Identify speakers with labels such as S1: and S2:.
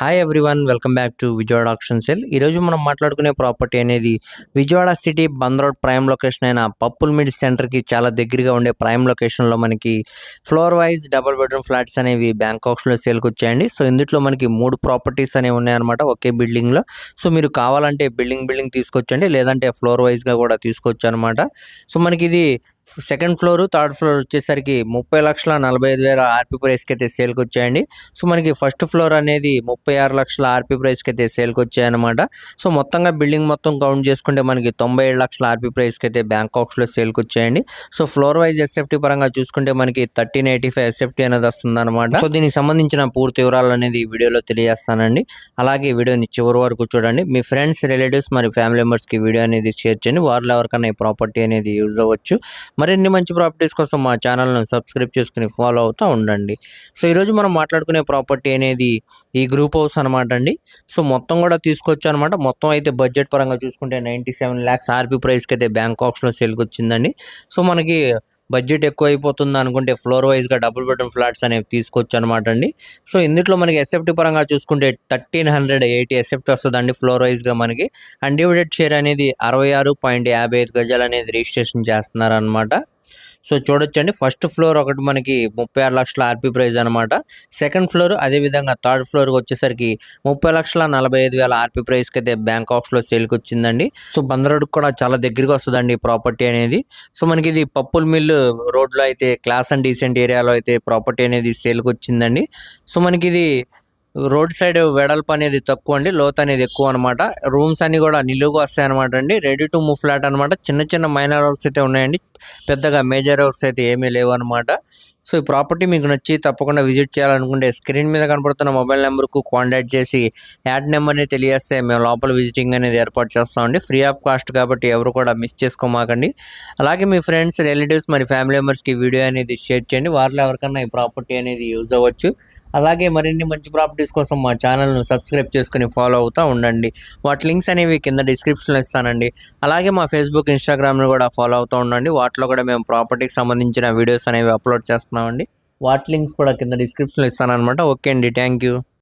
S1: Hi everyone welcome back to Vijayawada auction sell ఈరోజు మనం మాట్లాడుకునే ప్రాపర్టీ అనేది Vijayawada city bund road prime location అయిన పప్పుల్ మిడ్ సెంటర్కి చాలా దగ్గరగా ఉండే ప్రైమ్ లొకేషన్లో మనకి floor wise double bedroom flats అనేవి బ్యాంకాక్స్లో సేల్కి వచ్చాయండి. సో ఇందులో మనకి మూడు ప్రాపర్టీస్ అనేవి ఉన్నాయన్నమాట ఒకే బిల్డింగ్లో సో మీరు కావాలంటే బిల్డింగ్ బిల్డింగ్ తీసుకొచ్చండి లేదంటే ఫ్లోర్ వైజ్గా కూడా తీసుకోవచ్చు అనమాట సో మనకి ఇది సెకండ్ ఫ్లోర్ థర్డ్ ఫ్లోర్ వచ్చేసరికి ముప్పై లక్షల నలభై ఐదు వేల ఆర్పీ ప్రైస్కి అయితే సేల్కి వచ్చాయండి సో మనకి ఫస్ట్ ఫ్లోర్ అనేది ముప్పై ఆరు లక్షల ఆర్పీ ప్రైస్కి అయితే సేల్కి వచ్చాయన్నమాట సో మొత్తంగా బిల్డింగ్ మొత్తం కౌంట్ చేసుకుంటే మనకి తొంభై ఏడు లక్షల ఆర్పీ ప్రైస్కి అయితే బ్యాంకాక్స్లో సేల్కి వచ్చాయండి సో ఫ్లోర్ వైజ్ ఎస్ఎఫ్టీ పరంగా చూసుకుంటే మనకి థర్టీన్ ఎయిటీ ఫైవ్ ఎస్ఎఫ్టీ అనేది వస్తుందన్నమాట. సో దీనికి సంబంధించిన పూర్తి వివరాలు అనేది ఈ వీడియోలో తెలియజేస్తానండి. అలాగే వీడియోని చివరి వరకు చూడండి. మీ ఫ్రెండ్స్ రిలేటివ్స్ మరి ఫ్యామిలీ మెంబర్స్కి వీడియో అనేది షేర్ చేయండి. వారిలో ఎవరికైనా ఈ ప్రాపర్టీ అనేది యూజ్ అవ్వచ్చు. మరిన్ని మంచి ప్రాపర్టీస్ కోసం మా ఛానల్ను సబ్స్క్రైబ్ చేసుకుని ఫాలో అవుతూ ఉండండి. సో ఈరోజు మనం మాట్లాడుకునే ప్రాపర్టీ అనేది ఈ గ్రూప్ హౌస్ అనమాట అండి. సో మొత్తం కూడా తీసుకోవచ్చు అనమాట మొత్తం అయితే బడ్జెట్ పరంగా చూసుకుంటే నైంటీ సెవెన్ ల్యాక్స్ ఆర్పీ ప్రైస్కి అయితే బ్యాంకాక్స్లో సేల్కి వచ్చిందండి సో మనకి బడ్జెట్ ఎక్కువ అయిపోతుంది అనుకుంటే ఫ్లోర్ వైజ్గా డబుల్ బెడ్రూమ్ ఫ్లాట్స్ అనేవి తీసుకోవచ్చు అనమాట అండి. సో ఇందులో మనకి ఎస్ఎఫ్టీ పరంగా చూసుకుంటే థర్టీన్ హండ్రెడ్ ఎయిటీ ఎస్ఎఫ్టీ వస్తుందండి ఫ్లోర్ వైజ్గా మనకి. అన్డివిడెడ్ షేర్ అనేది అరవై ఆరు పాయింట్ యాభై ఐదు గజాలు అనేది రిజిస్ట్రేషన్ చేస్తున్నారనమాట. సో చూడొచ్చండి. ఫస్ట్ ఫ్లోర్ ఒకటి మనకి ముప్పై ఆరు లక్షల ఆర్పీ ప్రైజ్ అనమాట సెకండ్ ఫ్లోర్ అదేవిధంగా థర్డ్ ఫ్లోర్కి వచ్చేసరికి ముప్పై లక్షల నలభై ఐదు వేల ఆర్పీ ప్రైస్కి అయితే బ్యాంకాక్స్లో సేల్కి వచ్చిందండి. సో బందరోడ్కి కూడా చాలా దగ్గరగా వస్తుందండి ప్రాపర్టీ అనేది. సో మనకి ఇది పప్పుల మిల్లు రోడ్లో అయితే క్లాస్ అండ్ డీసెంట్ ఏరియాలో అయితే ప్రాపర్టీ అనేది సేల్కి వచ్చిందండి. సో మనకి ఇది రోడ్ సైడ్ వెడల్పు అనేది తక్కువ అండి లోత్ అనేది ఎక్కువ అనమాట రూమ్స్ అన్ని కూడా నిలువుగా వస్తాయి అనమాట అండి. రెడీ టు మూవ్ ఫ్లాట్ అనమాట చిన్న చిన్న మైనర్ వర్క్స్ అయితే ఉన్నాయండి. పెద్దగా మేజర్ వర్క్స్ అయితే ఏమీ లేవు అనమాట సో ఈ ప్రాపర్టీ మీకు నచ్చి తప్పకుండా విజిట్ చేయాలనుకుంటే స్క్రీన్ మీద కనపడుతున్న మొబైల్ నెంబర్కు కాంటాక్ట్ చేసి యాడ్ నెంబర్ని తెలియజేస్తే మేము లోపల విజిటింగ్ అనేది ఏర్పాటు చేస్తామండి ఫ్రీ ఆఫ్ కాస్ట్ కాబట్టి ఎవరు కూడా మిస్ చేసుకోమాకండి. అలాగే మీ ఫ్రెండ్స్ రిలేటివ్స్ మరి ఫ్యామిలీ మెంబర్స్కి వీడియో అనేది షేర్ చేయండి. వారిలో ఎవరికన్నా ఈ ప్రాపర్టీ అనేది యూజ్ అవ్వచ్చు. అలాగే మరిన్ని మంచి ప్రాపర్టీస్ కోసం మా ఛానల్ను సబ్స్క్రైబ్ చేసుకుని ఫాలో అవుతూ ఉండండి. వాటి లింక్స్ అనేవి కింద డిస్క్రిప్షన్లో ఇస్తానండి. అలాగే మా ఫేస్బుక్ ఇన్స్టాగ్రామ్ను కూడా ఫాలో అవుతూ ఉండండి. వాటిలో కూడా మేము ప్రాపర్టీకి సంబంధించిన వీడియోస్ అనేవి అప్లోడ్ అనుకుంటున్నామండి వాటి లింక్స్ కూడా కింద డిస్క్రిప్షన్లో ఇస్తానమాట ఓకే అండి. Thank you